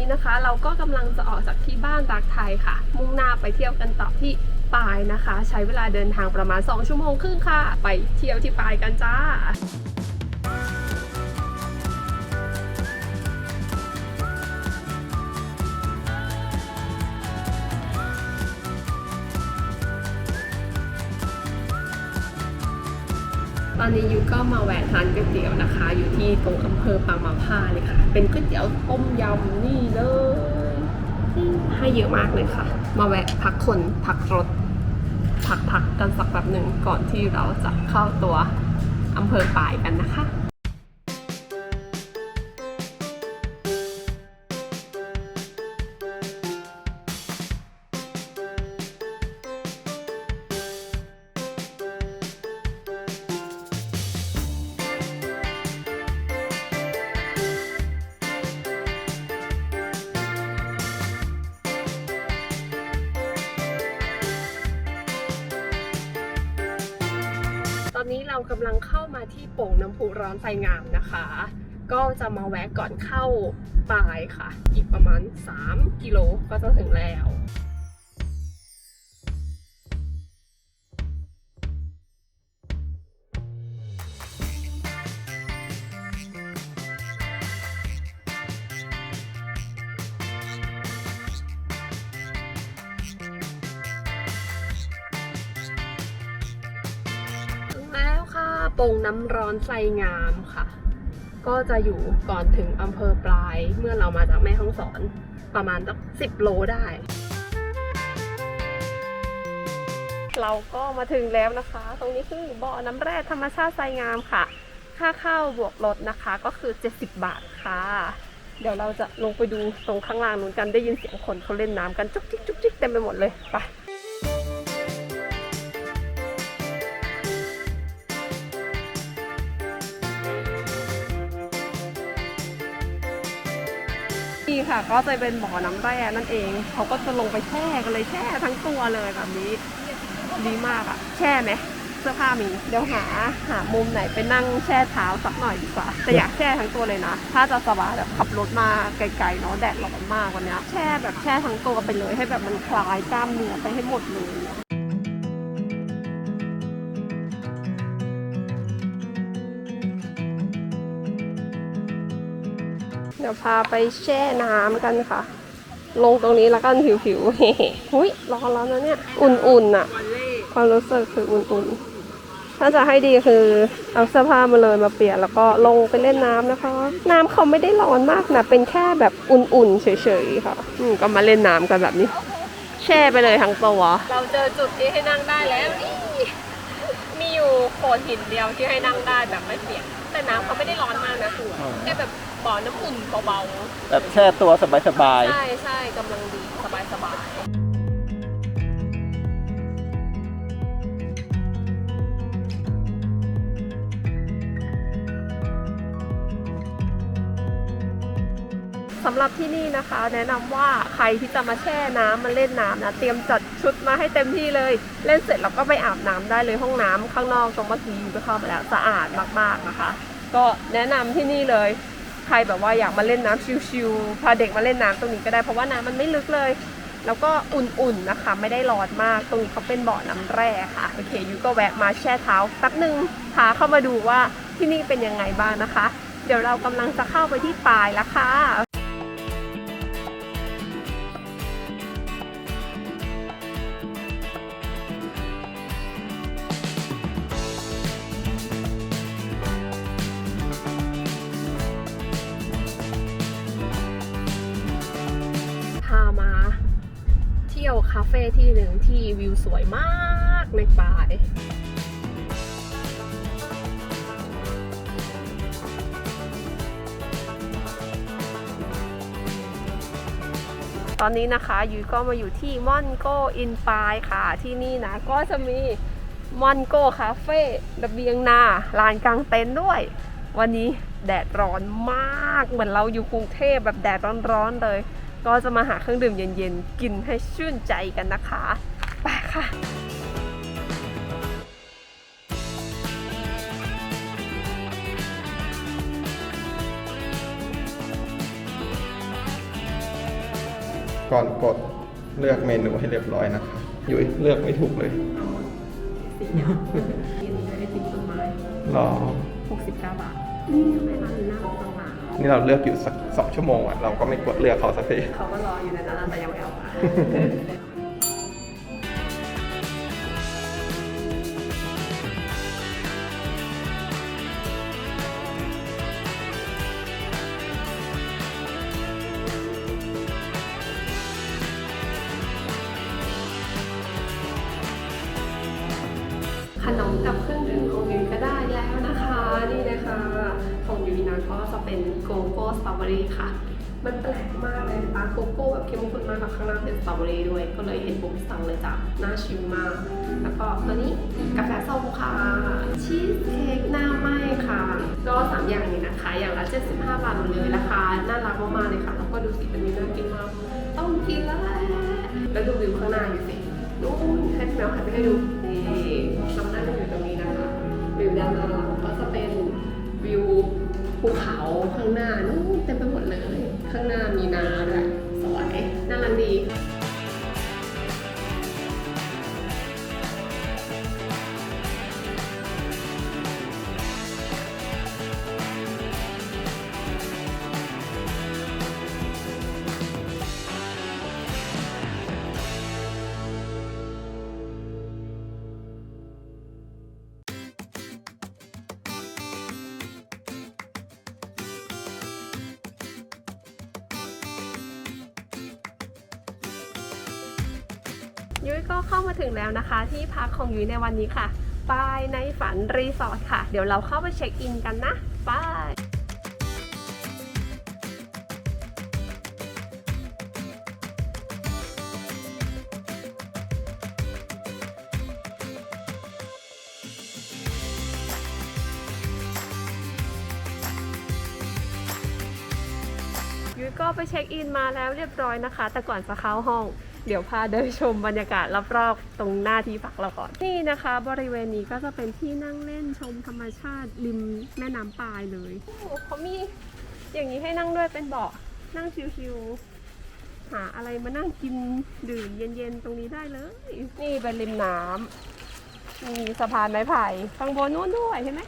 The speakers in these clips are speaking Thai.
นี้นะคะ เราก็กำลังจะออกจากที่บ้านรักไทยค่ะ มุ่งหน้าไปเที่ยวกันต่อที่ปายนะคะ ใช้เวลาเดินทางประมาณ 2 ชั่วโมงครึ่งค่ะ ไปเที่ยวที่ปายกันจ้า นนี้ยูก็มาแวะทานก๋วยเตี๋ยวนะคะ อยู่ที่ตรงอำเภอปางมาผ้าเลยค่ะ เป็นก๋วยเตี๋ยวต้มยำนี่เลยให้เยอะมากเลยค่ะ มาแวะพักคนพักรถพักๆกันสักแบบหนึ่งก่อนที่เราจะเข้าตัวอำเภอปายกันนะคะ พุร้อนไฟงามนะคะ ก็จะมาแวะก่อนเข้าปายค่ะ อีกประมาณ 3 กิโลก็จะถึงแล้ว ค่ะโป่งน้ำร้อนไฟงามค่ะ ก็จะอยู่ก่อนถึงอำเภอปลายเมื่อเรามาจากแม่ฮ่องสอนประมาณสักสิบโลได้ เราก็มาถึงแล้วนะคะ ตรงนี้คือบ่อน้ำแร่ธรรมชาติไฟงามค่ะ ค่าเข้าบวกรถนะคะก็คือ 70 บาทค่ะ เดี๋ยวเราจะลงไปดูตรงข้างล่างนู้นกันได้ยินเสียงคนเขาเล่นน้ำกันจุกจิกจุกจิกเต็มไปหมดเลยไป ค่ะ ก็จะเป็นบ่อน้ำแร่นั่นเอง เขาก็จะลงไปแช่กันเลยแช่ทั้งตัวเลยแบบนี้ ดีมากอะแช่ไหมเสื้อผ้ามีเดี๋ยวหาหามุมไหนไปนั่งแช่เท้าสักหน่อยดีกว่าแต่อยากแช่ทั้งตัวเลยนะ ถ้าจะสบายแบบขับรถมาไกลๆเนาะแดดร้อนมากวันนี้แช่แบบแช่ทั้งตัวไปเลยให้แบบมันคลายกล้ามเนื้อไปให้หมดเลย ดี๋ยวพาไปแช่น้ำกันค่ะ ลงตรงนี้แล้วกันผิวๆเฮ้หุยร้อนแล้วนะเนี่ย อุ่นๆอะความรู้สึกคืออุ่นๆ ถ้าจะให้ดีคือเอาเสื้อผ้ามาเลยมาเปลี่ยนแล้วก็ลงไปเล่นน้ำนะคะ น้ำเขาไม่ได้ร้อนมากนะเป็นแค่แบบอุ่นๆเฉยๆค่ะอืมก็มาเล่นน้ำกันแบบนี้ แช่ไปเลยทั้งตัวเราเจอจุดที่ให้นั่งได้แล้วนี่มีอยู่โขดหินเดียวที่ให้นั่งได้แบบไม่เปียกแต่น้ำเขาไม่ได้ร้อนมากนะแค่แบบ บ่อน้ำอุ่นเบาๆแบบแช่ตัวสบายใช่ใช่กำลังดีสบายสบายสำหรับที่นี่นะคะ แนะนำว่าใครที่จะมาแช่น้ำมาเล่นน้ำนะเตรียมจัดชุดมาให้เต็มที่เลย เล่นเสร็จเราก็ไปอาบน้ำได้เลยห้องน้ำข้างนอกตรงเมื่อกี้ไปเข้ามาแล้วสะอาดมากๆนะคะ ก็แนะนำที่นี่เลยใครแบบว่าอยากมาเล่นน้ำชิวๆพาเด็กมาเล่นน้ำตรงนี้ก็ได้ เพราะว่าน้ำมันไม่ลึกเลย แล้วก็อุ่นๆนะคะ ไม่ได้ร้อนมาก ตรงนี้เขาเป็นบ่อน้ำแร่ค่ะ โอเคยูก็แวะมาแช่เท้าสักหนึ่งพาเข้ามาดูว่าที่นี่เป็นยังไงบ้างนะคะ เดี๋ยวเรากำลังจะเข้าไปที่ปลายแล้วค่ะ คาเฟ่ที่หนึ่งที่วิวสวยมากในป่ายตอนนี้นะคะยุ้ยก็มาอยู่ที่มอนโกอินปายค่ะ ที่นี่นะก็จะมีมอนโกคาเฟ่ระเบียงนาลานกลางเต็นท์ด้วย วันนี้แดดร้อนมากเหมือนเราอยู่กรุงเทพแบบแดดร้อนๆเลย ก็จะมาหาเครื่องดื่มเย็นๆ กินให้ชื่นใจกันนะคะ ไปค่ะ ก่อนกดเลือกเมนูให้เรียบร้อยนะคะยุ้ยเลือกไม่ถูกเลยสีเขียวกินไอติมต้นไม้รอ69 บาท นี่ทำไมร้านนี้น่ารักจังอะ นี่เราเลือกอยู่สักสองชั่วโมงอะเราก็ไม่กดเลือกเขาสักที เขาก็รออยู่ในนั้นแต่ยังไม่เอามา ข้ากค่ะข้างล่างเป็นสตรอเบอรี่ด้วย ก็เลยเห็นปุ๊บสั่งเลยจ้ะน่าชิมมาก แล้วก็ตัวนี้กาแฟส้มค่ะ ชีสเค้กหน้าไหม้ค่ะ ก็สามอย่างนี้นะคะ อย่างละ 75 บาทหมดเลยราคาน่ารักมากๆเลยค่ะ แล้วก็ดูสิเป็นมีน่ากินมาก ต้องกินแล้วแหละแล้วดูวิวข้างหน้าอยู่สินู่นให้แมวหันไปให้ดูนี่เรานั่งอยู่ตรงนี้นะคะ วิวด้านหน้าเราก็จะเป็นวิวภูเขาข้างหน้านู่นเต็มไปหมดเลย ข้างหน้ามีนาด้วย แล้วนะคะ ที่พักของยุ้ยในวันนี้ค่ะปายในฝันรีสอร์ทค่ะ เดี๋ยวเราเข้าไปเช็คอินกันนะบายยุ้ยก็ไปเช็คอินมาแล้วเรียบร้อยนะคะ แต่ก่อนจะเข้าห้อง เดี๋ยวพาเดินชมบรรยากาศรอบๆตรงหน้าที่พักเราก่อนนี่นะคะ บริเวณนี้ก็จะเป็นที่นั่งเล่นชมธรรมชาติริมแม่น้ำปายเลยโอ้โหเขามีอย่างนี้ให้นั่งด้วยเป็นเบาะนั่งชิวๆหาอะไรมานั่งกินดื่มเย็นๆตรงนี้ได้เลย นี่เป็นริมน้ำมีสะพานไม้ไผ่ข้งบนนู้นด้วยเห็นไหม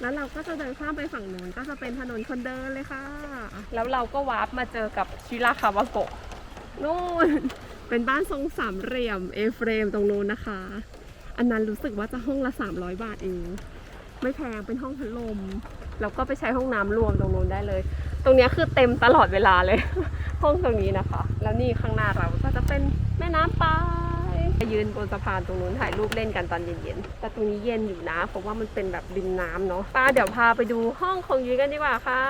แล้วเราก็จะเดินข้ามไปฝั่งนู้นก็จะเป็นถนนคนเดินเลยค่ะ แล้วเราก็วาร์ปมาเจอกับชิราคาวาโกะ นู่นเป็นบ้านทรงสามเหลี่ยมเอเฟรมตรงนู้นนะคะ อันนั้นรู้สึกว่าจะห้องละ 300 บาทเอง ไม่แพงเป็นห้องพัดลม แล้วก็ไปใช้ห้องน้ำรวมตรงนู้นได้เลย ตรงนี้คือเต็มตลอดเวลาเลย ห้องตรงนี้นะคะ แล้วนี่ข้างหน้าเราก็จะเป็นแม่น้ำปายยืนบนสะพานตรงนู้นถ่ายรูปเล่นกันตอนเย็นๆ แต่ตรงนี้เย็นอยู่นะ เพราะว่ามันเป็นแบบริมน้ำเนาะป้าเดี๋ยวพาไปดูห้องของยุ้ยกันดีกว่าค่ะ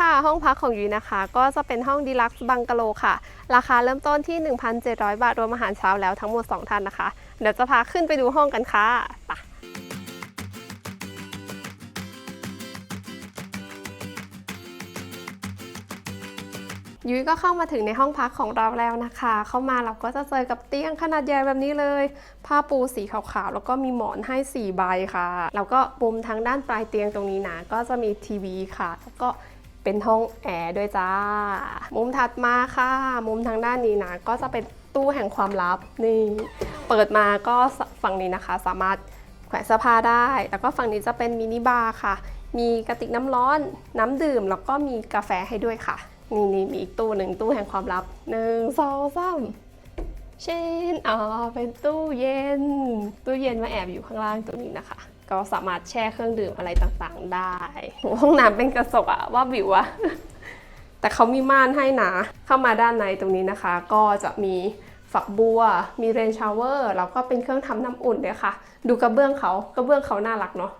ค่ะ ห้องพักของยุ้ยนะคะ ก็จะเป็นห้องดีลักซ์บังกะโลค่ะ ราคาเริ่มต้นที่ 1,700 บาทรวมอาหารเช้าแล้วทั้งหมด 2ท่านนะคะ เดี๋ยวจะพาขึ้นไปดูห้องกันค่ะไปยุ้ยก็เข้ามาถึงในห้องพักของเราแล้วนะคะ เข้ามาเราก็จะเจอกับเตียงขนาดใหญ่แบบนี้เลย ผ้าปูสีขาวๆ แล้วก็มีหมอนให้ 4 ใบค่ะ แล้วก็มุมทางด้านปลายเตียงตรงนี้นะ ก็จะมีทีวีค่ะ แล้วก็ เป็นห้องแอร์ด้วยจ้า มุมถัดมาค่ะ มุมทางด้านนี้นะก็จะเป็นตู้แห่งความลับนี่ เปิดมาก็ฝั่งนี้นะคะ สามารถแขวนเสื้อผ้าได้ แล้วก็ฝั่งนี้จะเป็นมินิบาร์ค่ะ มีกระติกน้ำร้อนน้ำดื่ม แล้วก็มีกาแฟให้ด้วยค่ะ นี่นี่มีอีกตู้หนึ่งตู้แห่งความลับหนึ่งสองสามเช่นอ๋อเป็นตู้เย็น ตู้เย็นมาแอบอยู่ข้างล่างตรงนี้นะคะ ก็สามารถแช่เครื่องดื่มอะไรต่างๆ ได้ห้องน้ำเป็นกระจกอะว่าบิวอะแต่เขามีม่านให้นะเข้ามาด้านในตรงนี้นะคะ ก็จะมีฝักบัว มีเรนชาวเวอร์แล้วก็เป็นเครื่องทำน้ำอุ่นด้วยค่ะ ดูกระเบื้องเขากระเบื้องเขาน่ารักเนาะ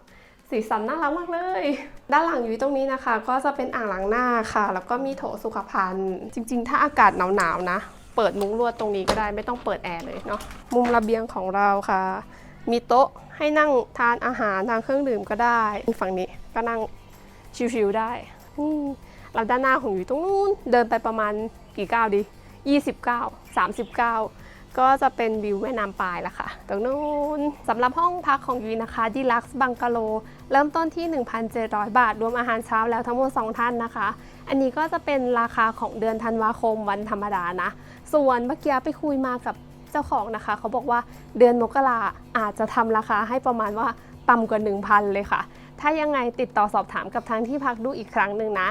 สีสันน่ารักมากเลย ด้านหลังอยู่ตรงนี้นะคะ ก็จะเป็นอ่างล้างหน้าค่ะ แล้วก็มีโถสุขภัณฑ์ จริง ๆ ถ้าอากาศหนาวๆนะ เปิดมุ้งลวดตรงนี้ก็ได้ไม่ต้องเปิดแอร์เลยเนาะมุมระเบียงของเราค่ะ มีโต๊ะให้นั่งทานอาหารทานเครื่องดื่มก็ได้ ฝั่งนี้ก็นั่งชิวๆได้เราด้านหน้าของอยู่ตรงนู้นเดินไปประมาณกี่ก้าวดี 29 39 ก็จะเป็นวิวแม่น้ำปายละค่ะ ตรงนู้นสำหรับห้องพักของยุ้ยนะคะดีลักซ์บังกะโล เริ่มต้นที่ 1,700 บาท รวมอาหารเช้าแล้วทั้งหมด 2 ท่านนะคะ อันนี้ก็จะเป็นราคาของเดือนธันวาคมวันธรรมดานะ ส่วนเมื่อกี้ไปคุยมากับ เจ้าของนะคะ เขาบอกว่าเดือนมกราอาจจะทำราคาให้ประมาณว่าต่ำกว่า 1,000 เลยค่ะ ถ้ายังไงติดต่อสอบถามกับทางที่พักดูอีกครั้งหนึ่งนะ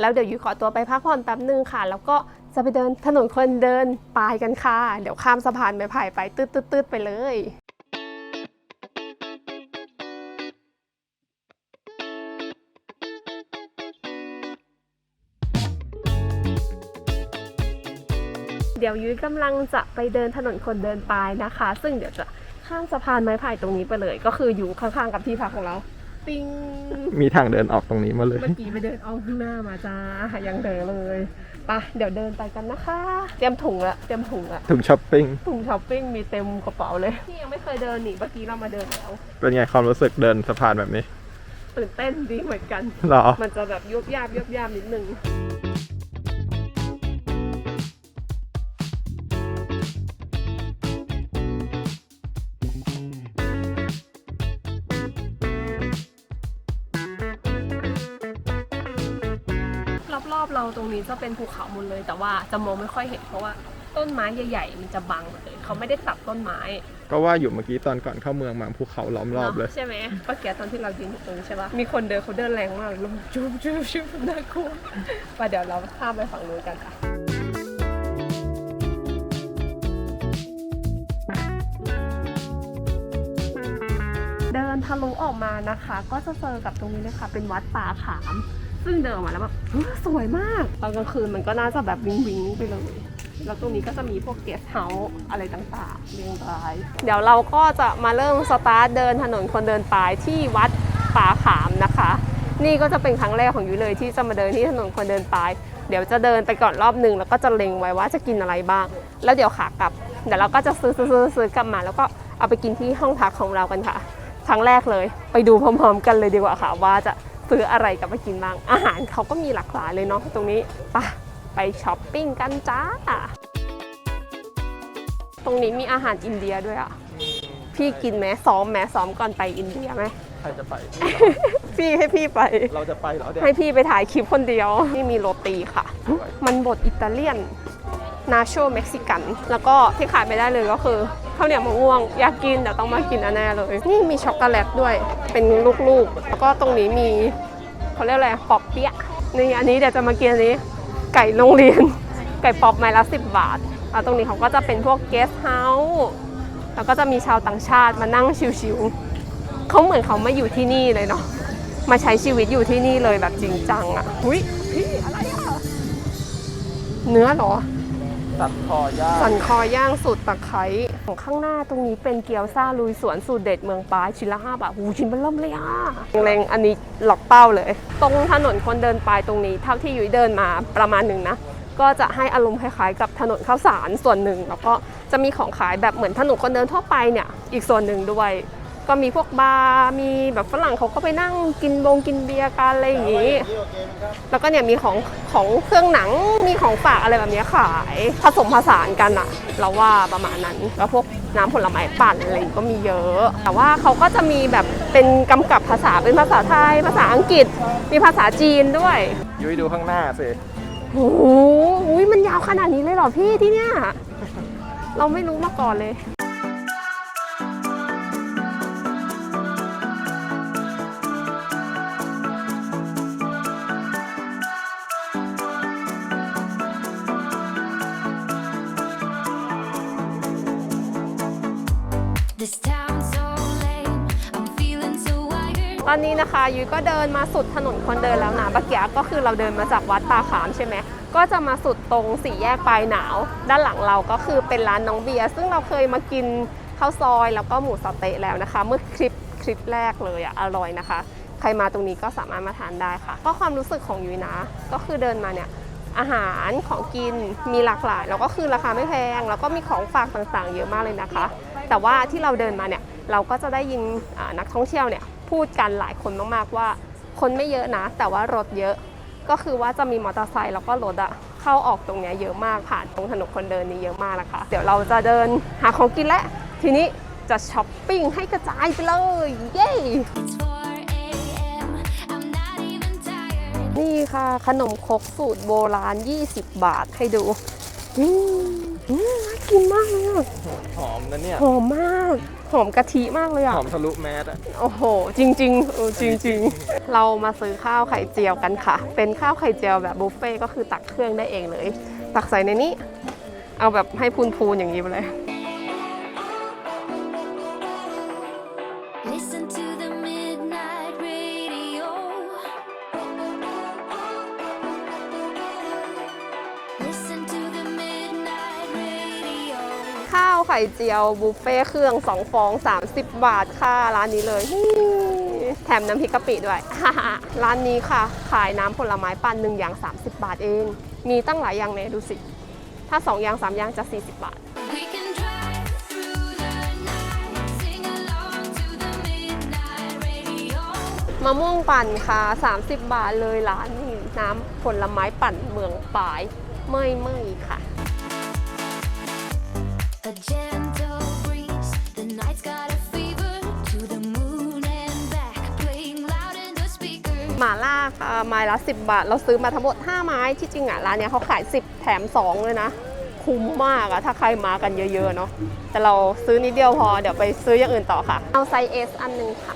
แล้วเดี๋ยวยุ้ยขอตัวไปพักผ่อนแป๊บนึงค่ะ แล้วก็จะไปเดินถนนคนเดินปายกันค่ะ เดี๋ยวข้ามสะพานไม้ไผ่ไปตืดๆๆไปเลย เดี๋ยวยุ้ยกำลังจะไปเดินถนนคนเดินปายนะคะ ซึ่งเดี๋ยวจะข้ามสะพานไม้ไผ่ตรงนี้ไปเลย ก็คืออยู่ข้างๆกับที่พักของเรา ปิ้งมีทางเดินออกตรงนี้มาเลย เมื่อกี้ไปเดินเอาข้างหน้ามาจ้ายังเดินเลยไปะเดี๋ยวเดินไปกันนะคะ เตรียมถุงละเตรียมถุงละถึงช้อปปิ้งถุงช้อปปิ้งมีเต็มกระเป๋าเลยพี่ยังไม่เคยเดินนี่เมื่อกี้เรามาเดินแล้ว เป็นไงความรู้สึกเดินสะพานแบบนี้ตื่นเต้นดีเหมือนกันหรอมันจะแบบยุบยาบยุบยาบนิดนึง ตรงนี้จะเป็นภูเขาหมดเลย แต่ว่าจะมองไม่ค่อยเห็นเพราะว่าต้นไม้ใหญ่ๆมันจะบังหมดเลยเขาไม่ได้ตัดต้นไม้ ก็ว่าอยู่เมื่อกี้ตอนก่อนเข้าเมืองมาภูเขาล้อมรอบเลย ใช่ไหมเมื่อกี้ตอนที่เรายืนอยู่ตรงนี้ใช่ปะมีคนเดินเขาเดินแรงมากลมจุ๊บจุ๊บจุ๊บน่ากลัวไปเดี๋ยวเราข้ามไปฝั่งนู้นกันค่ะเดินทะลุออกมานะคะ ก็จะเจอกับตรงนี้เลยค่ะเป็นวัดป่าขาม ซึ่งเดินออกมาแล้วแบบสวยมากตอนกลางคืนมันก็น่าจะแบบวิงวิงไปเลย แล้วตรงนี้ก็จะมีพวกเกสเฮาส์อะไรต่างๆเรียงราย เดี๋ยวเราก็จะมาเริ่มสตาร์ทเดินถนนคนเดินปลายที่วัดป่าขามนะคะ นี่ก็จะเป็นครั้งแรกของยุ้ยเลยที่จะมาเดินที่ถนนคนเดินปลาย เดี๋ยวจะเดินไปก่อนรอบหนึ่งแล้วก็จะเล็งไว้ว่าจะกินอะไรบ้าง แล้วเดี๋ยวขากลับ เดี๋ยวเราก็จะซื้อซื้อซื้อซื้อกลับมา แล้วก็เอาไปกินที่ห้องพักของเรากันค่ะ ครั้งแรกเลย ไปดูพร้อมๆ กันเลยดีกว่าค่ะว่าจะ ซื้ออะไรกลับมากินบ้าง อาหารเขาก็มีหลากหลายเลยเนาะตรงนี้ไปะไปช้อปปิ้งกันจ้า ตรงนี้มีอาหารอินเดียด้วยอะ พี่กินไหมซ้อมไหมซ้อมก่อนไปอินเดียไหมใครจะไป พี่ให้พี่ไป เราจะไปเหรอเดี๋ยวให้พี่ไปถ่ายคลิปคนเดียว นี่มีโรตีค่ะ มันบดอิตาเลียน นาโชเม็กซิกัน แล้วก็ที่ขายไม่ได้เลยก็คือ ข้าวเหนียวมะม่วง อยากกินแต่ต้องมากินแน่เลย นี่มีช็อกโกแลตด้วย เป็นลูกๆ แล้วก็ตรงนี้มีเขาเรียกอะไรปอบเปี๊ยะนี่อันนี้เดี๋ยวจะมากินอันนี้ ไก่โรงเรียน ไก่ปอปไม้ละสิบบาทแล้วตรงนี้เขาก็จะเป็นพวกเกสต์เฮาส์แล้วก็จะมีชาวต่างชาติมานั่งชิวๆเขาเหมือนเขามาอยู่ที่นี่เลยเนาะมาใช้ชีวิตอยู่ที่นี่เลยแบบจริงจังอะ่ะหุยพี่อะไรอะเนื้อหรอ ตัดคอย่างสันคอย่างสูตรตะไคร้ของข้างหน้าตรงนี้เป็นเกี๊ยวซ่าลุยสวนสูตรเด็ดเมืองปายชิ้นละ5บาทหูชิ้นเบนเริ่มเลยอะเล็งอันนี้หลอกเป้าเลย ตรงถนนคนเดินปายตรงนี้เท่าที่ยุ้ยเดินมาประมาณหนึ่งนะก็จะให้อารมณ์คล้ายๆ กับถนนข้าวสารส่วนหนึ่ง แล้วก็จะมีของขายแบบเหมือนถนนคนเดินทั่วไปเนี่ยอีกส่วนหนึ่งด้วย ก็มีพวกบาร์มีแบบฝรั่งเขาก็ไปนั่งกินบงกินเบียร์กันอะไรอย่างนี้ แล้วก็เนี่ยมีของของเครื่องหนังมีของฝากอะไรแบบนี้ขาย ผสมผสานกันอะเราว่าประมาณนั้นแล้วพวกน้ำผลไม้ปั่นอะไรก็มีเยอะ แต่ว่าเขาก็จะมีแบบเป็นกำกับภาษาเป็นภาษาไทย ภาษาอังกฤษ มีภาษาจีนด้วยยุ้ยดูข้างหน้าสิโอ้โหอุ๊ยมันยาวขนาดนี้เลยเหรอพี่ที่เนี่ย เราไม่รู้มาก่อนเลย นะคะ ยุ้ยก็เดินมาสุดถนนคนเดินแล้วนะเมื่อกี้ก็คือเราเดินมาจากวัดตาขามใช่ไหมก็จะมาสุดตรงสี่แยกปลายหนาว ด้านหลังเราก็คือเป็นร้านน้องเบียร์ซึ่งเราเคยมากินข้าวซอยแล้วก็หมูสะเต๊ะแล้วนะคะ เมื่อคลิปคลิปแรกเลยอะอร่อยนะคะ ใครมาตรงนี้ก็สามารถมาทานได้ค่ะ ก็ความรู้สึกของยุ้ยนะ ก็คือเดินมาเนี่ยอาหารของกินมีหลากหลาย แล้วก็คือราคาไม่แพง แล้วก็มีของฝากต่างๆ เยอะมากเลยนะคะ แต่ว่าที่เราเดินมาเนี่ยเราก็จะได้ยินนักท่องเที่ยวเนี่ย พูดกันหลายคนมากๆว่า คนไม่เยอะนะ แต่ว่ารถเยอะ ก็คือว่าจะมีมอเตอร์ไซค์แล้วก็รถอะเข้าออกตรงเนี้ยเยอะมากผ่านตรงถนนคนเดินนี้เยอะมากนะคะ เดี๋ยวเราจะเดินหาของกินแล้วทีนี้จะช้อปปิ้งให้กระจายไปเลย เย้ It's 4 a.m. I'm not even tired. นี่ค่ะขนมครกสูตรโบราณ 20 บาทให้ดูอืมอืมน่ากินมากเลยอะหอมนะเนี่ย หอมมาก หอมกะทิมากเลยหอะอมทะลุแมสอะโอ้โห จริงๆเออจริง ๆ เรามาซื้อข้าวไข่เจียวกันค่ะ เป็นข้าวไข่เจียวแบบบุฟเฟ่ต์ก็คือตักเครื่องได้เองเลย ตักใส่ในนี้ เอาแบบให้พูนๆอย่างนี้ไปเลย ข้าวไข่เจียวบุฟเฟ่ต์เครื่อง 2 ฟอง 30 บาทค่ะ ร้านนี้เลยนี่แถมน้ำพริกกะปิด้วย ร้านนี้ค่ะ ขายน้ำผลไม้ปั่นหนึ่งอย่าง 30 บาทเอง มีตั้งหลายอย่างเนี่ยดูสิ ถ้า 2 อย่าง 3 อย่างจะ 40 บาท We can drive through the night, sing along to the midnight radio. มะม่วงปั่นค่ะ 30 บาทเลยร้านนี้น้ำผลไม้ปั่นเมืองปาย ไม่ไม่ค่ะ หมาล่าค่ะไม้ละ 10 บาท เราซื้อมาทั้งหมด 5 ไม้ที่จริงอะร้านเนี้ยเขาขาย 10 แถม 2 เลยนะ คุ้มมากอะถ้าใครมากันเยอะๆเนาะแต่เราซื้อนิดเดียวพอเดี๋ยวไปซื้ออย่างอื่นต่อค่ะ เอาไซส์ S อันหนึงค่ะ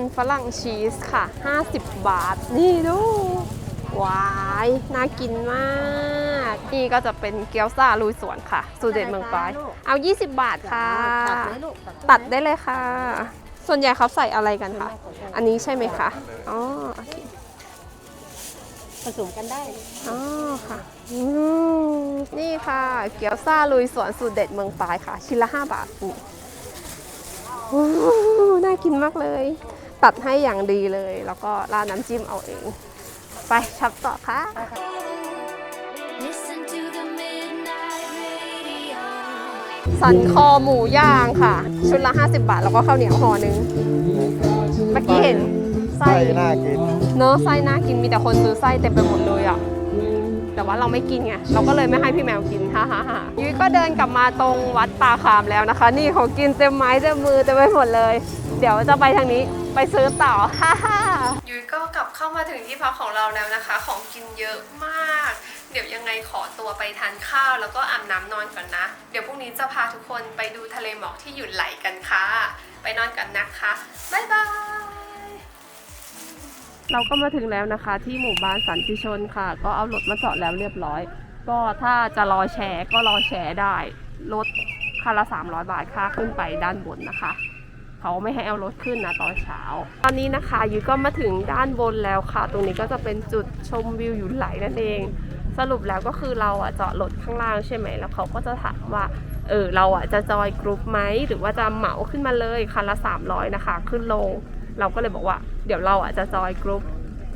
มันฝรั่งชีสค่ะ 50 บาท นี่ดูว้ายน่ากินมาก นี่ก็จะเป็นเกี๊ยวซ่าลุยสวนค่ะ สูตรเด็ดเมืองปลาย เอา 20 บาทค่ะ ตัดได้เลยค่ะ ส่วนใหญ่เขาใส่อะไรกันคะ อันนี้ใช่ไหมคะ อ๋อโอเคผสมกันได้ อ๋อค่ะอืมนี่ค่ะ เกี๊ยวซ่าลุยสวนสูตรเด็ดเมืองปลายค่ะ ชิ้นละ 5 บาทนี่โอ้น่ากินมากเลย ตัดให้อย่างดีเลย แล้วก็ราดน้ำจิ้มเอาเอง ไปช็อปต่อค่ะ Listen to the midnight radio. สันคอหมูย่างค่ะ ชุดละ 50 บาท แล้วก็ข้าวเหนียวห่อหนึ่งเมื่อกี้เห็นไส้ไส้น่ากินเนอะไส้น่ากินมีแต่คนซื้อไส้เต็มไปหมดเลยอะ แต่ว่าเราไม่กินไงเราก็เลยไม่ให้พี่แมวกินฮ่าฮ่าฮ่ายุ้ยก็เดินกลับมาตรงวัดตาคามแล้วนะคะ นี่ของกินเต็มไม้เต็มมือเต็มไปหมดเลย เดี๋ยวจะไปทางนี้ไปซื้อต่อฮ่าฮ่ายุ้ยก็กลับเข้ามาถึงที่พักของเราแล้วนะคะ ของกินเยอะมาก เดี๋ยวยังไงขอตัวไปทานข้าวแล้วก็อาบน้ำนอนก่อนนะ เดี๋ยวพรุ่งนี้จะพาทุกคนไปดูทะเลหมอกที่หยุดไหลกันค่ะ ไปนอนกันนะคะบ๊ายบาย เราก็มาถึงแล้วนะคะ ที่หมู่บ้านสันติชนค่ะ ก็เอารถมาจอดแล้วเรียบร้อย ก็ถ้าจะรอแชร์ก็รอแชร์ได้รถคันละ 300 บาทค่าขึ้นไปด้านบนนะคะ เขาไม่ให้เอารถขึ้นนะตอนเช้า ตอนนี้นะคะยุ้ยก็มาถึงด้านบนแล้วค่ะ ตรงนี้ก็จะเป็นจุดชมวิวหยุนไหลนั่นเอง สรุปแล้วก็คือเราอะจอดรถข้างล่างใช่ไหมแล้วเขาก็จะถามว่าเออเราอะจะจอยกรุ๊ปไหมหรือว่าจะเหมาขึ้นมาเลยคันละ 300 นะคะ ขึ้นลง เราก็เลยบอกว่า เดี๋ยวเราอะจะจอยกรุ๊ป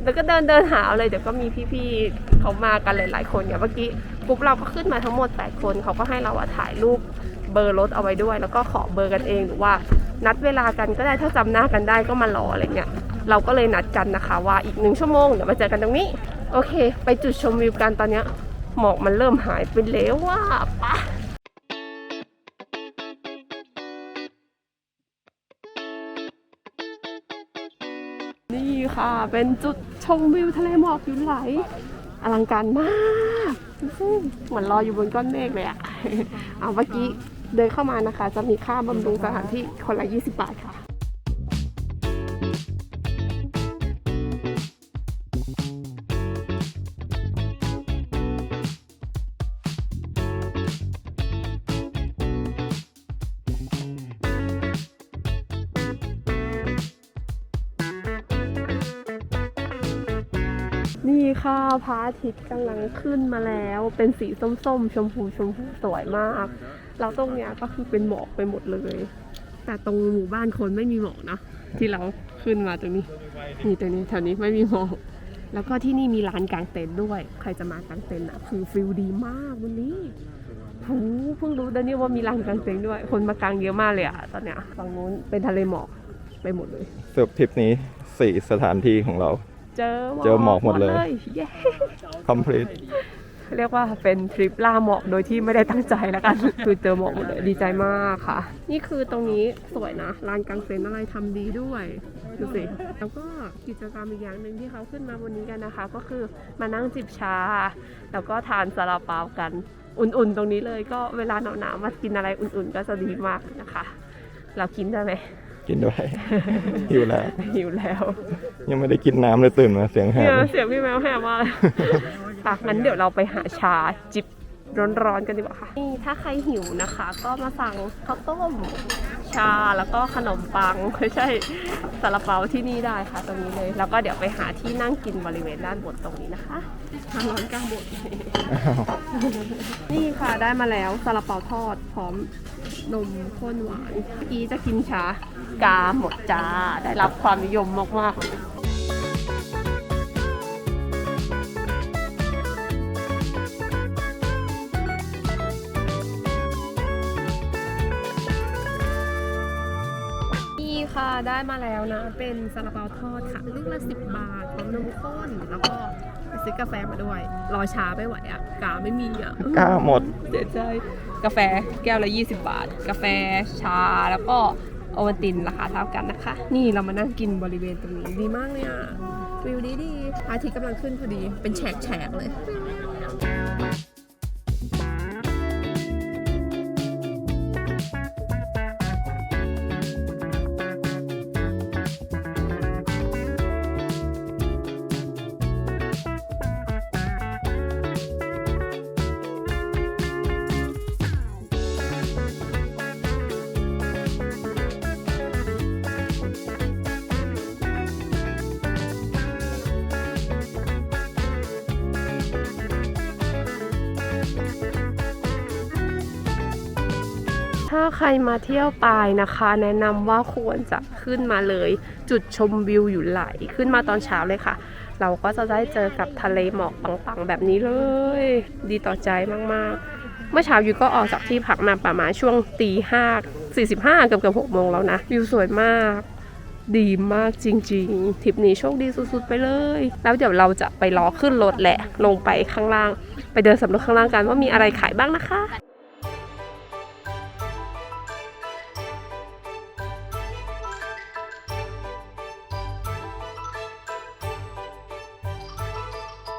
แล้วก็เดินเดินหาเอาเลยเดี๋ยวก็มีพี่ๆเขามากันหลาย ๆ คนอย่างเมื่อกี้กรุ๊ปเราก็ขึ้นมาทั้งหมด 8 คนเขาก็ให้เราอะถ่ายรูปเบอร์รถเอาไว้ด้วย แล้วก็ขอเบอร์กันเองหรือว่า นัดเวลากันก็ได้ถ้าจำหน้ากันได้ก็มารออะไรเงี้ยเราก็เลยนัดกันนะคะ ว่าอีกหนึ่งชั่วโมงเดี๋ยวมาเจอกันตรงนี้ โอเค ไปจุดชมวิวกันตอนเนี้ยหมอกมันเริ่มหายไปแล้วว่าปะ นี่ค่ะ เป็นจุดชมวิวทะเลหมอกอยู่ไหล อลังการมากเหมือนลอยอยู่บนก้อนเมฆเลยอะเอาเมื่อกี้เดินเข้ามานะคะ จะมีค่าบำรุงสถานที่คนละ 20 บาทค่ะ ค่ะพระอาทิตย์กำลังขึ้นมาแล้ว เป็นสีส้มๆ ชมพูชมพูสวยมากแล้วตรงเนี้ยก็คือเป็นหมอกไปหมดเลย แต่ตรงหมู่บ้านคนไม่มีหมอกนะ ที่เราขึ้นมาตรงนี้นี่ตรงนี้แถวนี้ไม่มีหมอก แล้วก็ที่นี่มีร้านกางเต็นท์ด้วย ใครจะมากางเต็นท์อะ คือฟิลดีมากวันนี้หูเพิ่งรู้นะเนี่ยว่ามีร้านกางเต็นท์ด้วย คนมากางเยอะมากเลยอะตอนเนี้ยฝั่งนู้นเป็นทะเลหมอกไปหมดเลยสรุปทริปนี้สี่สถานที่ของเรา เจอเจอหมอกหมดเลย เย้ complete เรียกว่าเป็นทริปล่าหมอกโดยที่ไม่ได้ตั้งใจแล้วกัน คือเจอหมอกหมดเลยดีใจมากค่ะ นี่คือตรงนี้สวยนะลานกางเต็นท์อะไรทำดีด้วยดูสิแล้วก็กิจกรรมอีกอย่างหนึ่งที่เขาขึ้นมาบนนี้กันนะคะ ก็คือมานั่งจิบชา แล้วก็ทานซาลาเปากัน อุ่นๆ ตรงนี้เลยก็เวลาหนาวๆมากินอะไรอุ่นๆ ก็จะดีมากนะคะ เรากินได้ไหม กินด้วย หิวแล้ว หิวแล้ว ยังไม่ได้กินน้ำเลยตื่นมาเสียงแหเนี่ยบเสียงพี่แมวแหบมากเลยปะงั้นเดี๋ยวเราไปหาชาจิบร้อนๆกันดีกว่าค่ะ นี่ถ้าใครหิวนะคะ ก็มาสั่งข้าวต้มชาแล้วก็ขนมปังไม่ใช่ซาลาเปาที่นี่ได้ค่ะ ตรงนี้เลย แล้วก็เดี๋ยวไปหาที่นั่งกินบริเวณด้านบนตรงนี้นะคะทางร้อนกลางบนนี่ค่ะได้มาแล้วซาลาเปาทอดพร้อม นมข้นหวาน เมื่อกี้จะกินชากาหมดจ้า ได้รับความนิยมมากๆนี่ค่ะได้มาแล้วนะ เป็นซาลาเปาทอดค่ะลูกละสิบบาทพร้อมนมข้นแล้วก็ไปซื้อกาแฟมาด้วย รอช้าไม่ไหวอะ กาไม่มีอะกล้าหมดเสียใจ กาแฟแก้วละ 20 บาท กาแฟชาแล้วก็โอวัลตินราคาเท่ากันนะคะ นี่เรามานั่งกินบริเวณตรงนี้ดีมากเลยอะวิวดีดีอาทิตย์กำลังขึ้นพอดีเป็นแฉกแฉกๆเลย ใครมาเที่ยวปายนะคะ แนะนำว่าควรจะขึ้นมาเลย จุดชมวิวอยู่ไหลขึ้นมาตอนเช้าเลยค่ะ เราก็จะได้เจอกับทะเลหมอกปังๆ แบบนี้เลย ดีต่อใจมากๆ เมื่อเช้าอยู่ก็ออกจากที่พักมาประมาณช่วงตีห้าสี่สิบห้าเกือบเกือบหกโมงแล้วนะ วิวสวยมากดีมากจริงๆทริปนี้โชคดีสุดๆไปเลย แล้วเดี๋ยวเราจะไปรอขึ้นรถแหละ ลงไปข้างล่าง ไปเดินสำรวจข้างล่างกันว่ามีอะไรขายบ้างนะคะ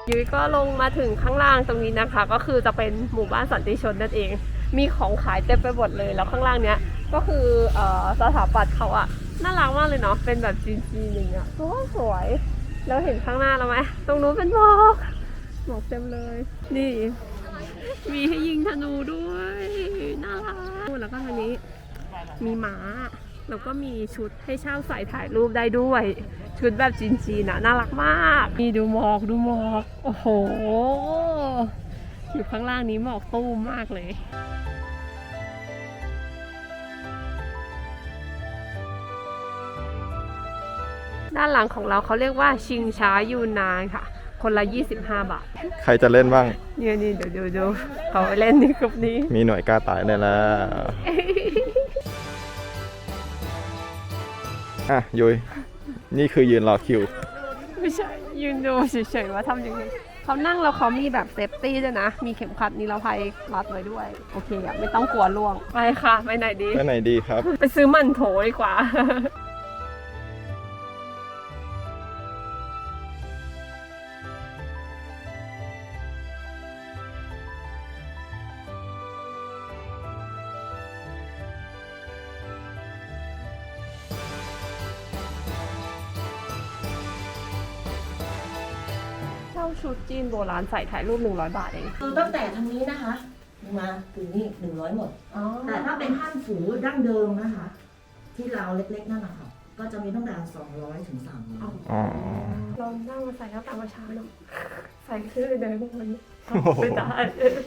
ยุ้ยก็ลงมาถึงข้างล่างตรงนี้นะคะ ก็คือจะเป็นหมู่บ้านสันติชนนั่นเอง มีของขายเต็มไปหมดเลยแล้วข้างล่างเนี้ยก็คืออสถาปัตย์เขาอะน่ารักมากเลยเนาะเป็นแบบจีนๆอย่างเงี้ยสวยสวยแล้วเห็นข้างหน้าแล้วไหมตรงนู้นเป็นหมอกหมอกเต็มเลย นี่ มีให้ยิงธนูด้วยน่ารักแล้วก็ทางนี้มีม้าแล้วก็มีชุดให้เช่าใส่ถ่ายรูปได้ด้วย ชุดแบบจีนๆนะน่ารักมาก นี่ดูหมอกดูหมอก โอ้โห อยู่ข้างล่างนี้หมอกตู้มมากเลยด้านหลังของเราเขาเรียกว่าชิงช้ายูนานค่ะ คนละ 25 บาท ใครจะเล่นบ้าง เนี่ยนี่เดี๋ยวเดี๋ยวเดี๋ยวเขาเล่นในกลุ่มนี้ มีหน่วยกล้าตายได้แล้ว อะ ยุย นี่คือยืนรอคิว ไม่ใช่ยืนดูเฉยๆว่าทำยังไงเขานั่งแล้วเขามีแบบเซฟตี้ด้วยนะ มีเข็มขัดนิรภัยรัดไว้ด้วย โอเคอะไม่ต้องกลัวล่วง ไปค่ะ ไปไหนดี ไปไหนดีครับ ไปซื้อมันโถดีกว่า จีนโบราณใส่ถ่ายรูป 100 บาทเองคือตั้งแต่ทางนี้นะคะมาถึงนี่หนึ่งร้อยหมด แต่ถ้าเป็นท่านฝูดั้งเดิมนะคะ ที่เราวเล็กๆนั่นนะคะก็จะมีตั้งแต่สองร้อยถึงสามร้อยอ๋อเรานั่งมาใส่แล้วตามมาช้าเนอะใส่ขึ้นเลยพวกมันโอ้โหไม่ได้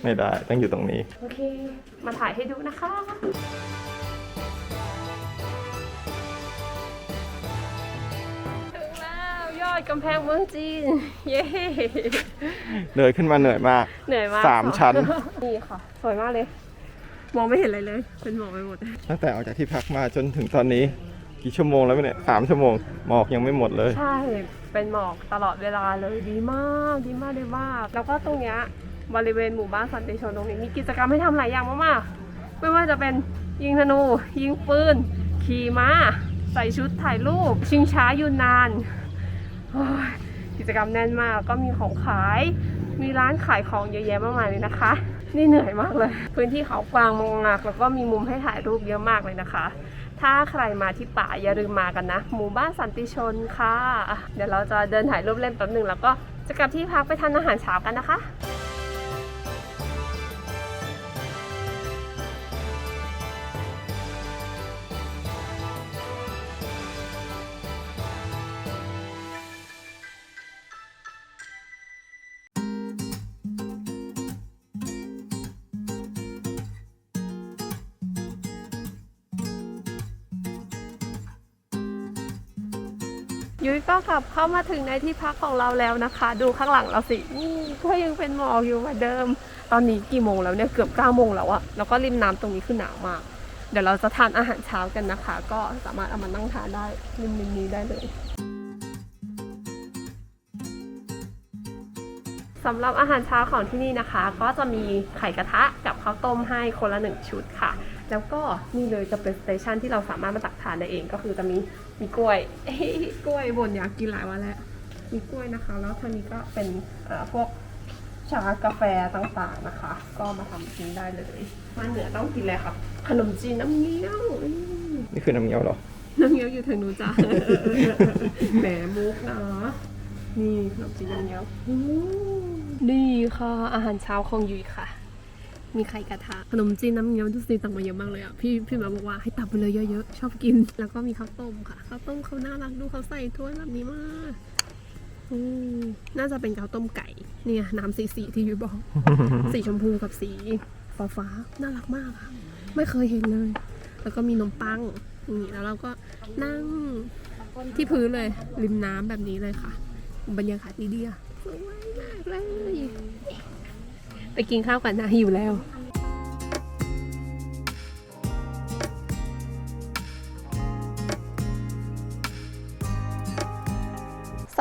ไม่ได้ ต้องอยู่ตรงนี้ โอเค มาถ่ายให้ดูนะคะ ดอดกำแพงเมืองจีน เย้เดินขึ้นมาเหนื่อยมาก เหนื่อยมากสามชั้น นี่ค่ะ สวยมากเลย มองไม่เห็นอะไรเลยเป็นหมอกไปหมด ตั้งแต่ออกจากที่พักมาจนถึงตอนนี้ กี่ชั่วโมงแล้วเนี่ยสามชั่วโมง หมอกยังไม่หมดเลย ใช่ เป็นหมอกตลอดเวลาเลยดีมาก ดีมากเลยมาก แล้วก็ตรงเนี้ยบริเวณหมู่บ้านสันติชนตรงนี้มีกิจกรรมให้ทำหลายอย่างมากๆ ไม่ว่าจะเป็นยิงธนู ยิงปืน ขี่ม้า ใส่ชุดถ่ายรูป ชิงช้ายูนนานโอ้ย กิจกรรมแน่นมากก็มีของขาย มีร้านขายของเยอะแยะมากมายเลยนะคะ นี่เหนื่อยมากเลย พื้นที่เขากวางมากแล้วก็มีมุมให้ถ่ายรูปเยอะมากเลยนะคะ ถ้าใครมาที่ป่าอย่าลืมมากันนะ หมู่บ้านสันติชนค่ะอะเดี๋ยวเราจะเดินถ่ายรูปเล่นแป๊บหนึ่งแล้วก็จะกลับที่พักไปทานอาหารเช้ากันนะคะ ลับเข้ามาถึงในที่พักของเราแล้วนะคะ ดูข้างหลังเราสินี่ก็ยังเป็นหมอกอยู่เหมือนเดิม ตอนนี้กี่โมงแล้วเนี่ยเกือบ9ก้าโมงแล้วอะแล้วก็ริมน้ำตรงนี้คือหนาวมาก เดี๋ยวเราจะทานอาหารเช้ากันนะคะ ก็สามารถเอามานั่งทานได้ริมริมนี้ได้เลย สำหรับอาหารเช้าของที่นี่นะคะ ก็จะมีไข่กระทะกับข้าวต้มให้คนละหนึ่งชุดค่ะ แล้วก็นี่เลยจะเป็นสเตชันที่เราสามารถมาตักทานได้เองก็คือจะมีมีกล้วยกล้วยบนอยากกินหลายวันแล้วมีกล้วยนะคะ แล้วทางนี้ก็เป็นเอ่อพวกชากาแฟต่างๆนะคะ ก็มาทำกินได้เลยมาเหนือต้องกินเลยค่ะขนมจีนน้ำเงี้ยวอืมนี่คือน้ำเงี้ยวเหรอน้ำเงี้ยวอยู่ทางนู้นจ้ะแหมมุกนะ นี่ขนมจีนน้ำเงี้ยวอืมนี่ค่ะ อาหารเช้าของยุ้ยค่ะ มีไข่กระทะ ขนมจีนน้ำเงี้ยวดูสิตังมาเยอะมากเลยอะ พี่พี่มาบอกว่าให้ตักไปเลยเยอะๆ ชอบกิน แล้วก็มีข้าวต้มค่ะ ข้าวต้มเขาน่ารักดูเขาใส่ถ้วยแบบนี้มากน่าจะเป็นข้าวต้มไก่ เนี่ยน้ำสีสีที่ยุ้ยบอก สีชมพูกับสีฟ้าฟ้าน่ารักมากค่ะ ไม่เคยเห็นเลย แล้วก็มีนมปังนี่แล้วเราก็นั่งที่พื้นเลยริมน้ำแบบนี้เลยค่ะ บรรยากาศดีๆอะสวยมากเลย ไปกินข้าวกันนะหิวแล้ว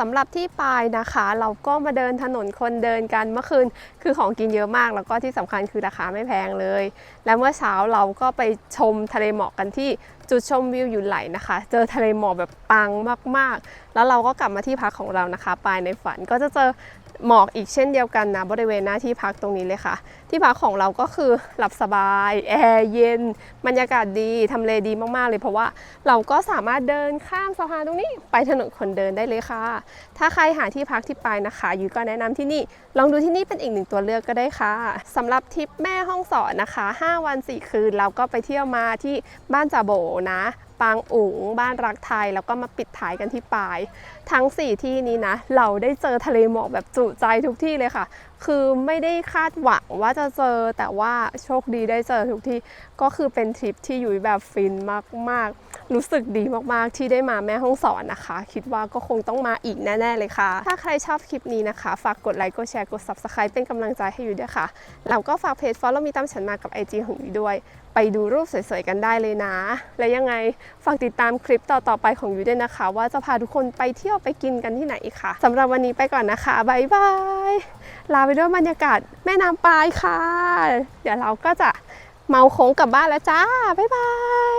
สำหรับที่ปลายนะคะ เราก็มาเดินถนนคนเดินกันเมื่อคืนคือของกินเยอะมาก แล้วก็ที่สำคัญคือราคาไม่แพงเลย และเมื่อเช้าเราก็ไปชมทะเลหมอกกันที่ จุดชมวิวอยู่ไหลนะคะ เจอทะเลหมอกแบบปังมากๆ แล้วเราก็กลับมาที่พักของเรานะคะ ปลายในฝันก็จะเจอ หมอกอีกเช่นเดียวกันนะบริเวณหน้าที่พักตรงนี้เลยค่ะ ที่พักของเราก็คือหลับสบายแอร์เย็น บรรยากาศดีทำเลดีมากๆเลย เพราะว่าเราก็สามารถเดินข้ามสะพานตรงนี้ ไปถนนคนเดินได้เลยค่ะ ถ้าใครหาที่พักที่ไปนะคะยุ้ยก็แนะนำที่นี่ ลองดูที่นี่เป็นอีกหนึ่งตัวเลือกก็ได้ค่ะสำหรับทริปแม่ห้องสอนนะคะ 5 วัน 4 คืนเราก็ไปเที่ยวมาที่บ้านจ่าโบนะ ปางอุ๋งบ้านรักไทย แล้วก็มาปิดท้ายกันที่ปลาย ทั้ง 4 ที่นี้นะ เราได้เจอทะเลหมอกแบบจุใจทุกที่เลยค่ะ คือไม่ได้คาดหวังว่าจะเจอแต่ว่าโชคดีได้เจอทุกที่ก็คือเป็นทริปที่อยู่แบบฟินมากๆ รู้สึกดีมากๆ ที่ได้มาแม่ห้องสอนนะคะ คิดว่าก็คงต้องมาอีกแน่ ๆ เลยค่ะ ถ้าใครชอบคลิปนี้นะคะ ฝากกดไลค์กดแชร์กด subscribe เป็นกำลังใจให้อยู่ด้วยค่ะแล้วก็ฝากเพจ follow มีตามฉันมากับ IG ของอยู่ด้วย ไปดูรูปสวยๆกันได้เลยนะ และยังไงฝากติดตามคลิปต่อๆไปของยูด้วยนะคะ ว่าจะพาทุกคนไปเที่ยวไปกินกันที่ไหนค่ะสำหรับวันนี้ไปก่อนนะคะบายบายลาไปด้วยบรรยากาศแม่น้ำปายค่ะ เดี๋ยวเราก็จะเมาโค้งกลับบ้านแล้วจ้าบายบาย